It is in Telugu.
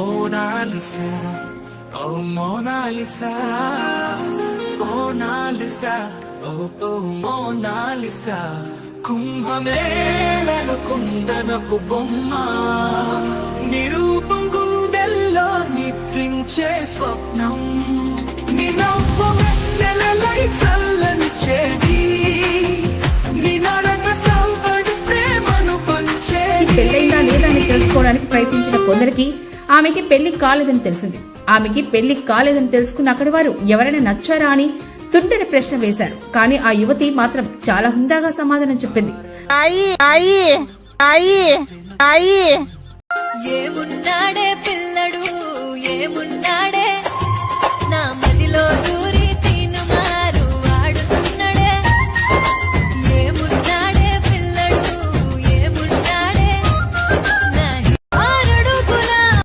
మోనాలిసా ఓ మోనాలిసా మోనాలిసా ఓ ఓ మోనాలిసా కుంభమేళను కుందనపు బొమ్మ నిరూపం గుండెల్లో నిద్రించే స్వప్నం అని తెలుసుకోవడానికి ప్రయత్నించిన కొందరికి ఆమెకి పెళ్ళి కాలేదని తెలిసింది. ఆమెకి పెళ్ళి కాలేదని తెలుసుకున్న అక్కడి వారు ఎవరైనా నచ్చారా అని తుంటని ప్రశ్న వేశారు. కానీ ఆ యువతి మాత్రం చాలా హుందాగా సమాధానం చెప్పింది. ఏమున్నాడే పిల్లడు ఏమున్నాడే?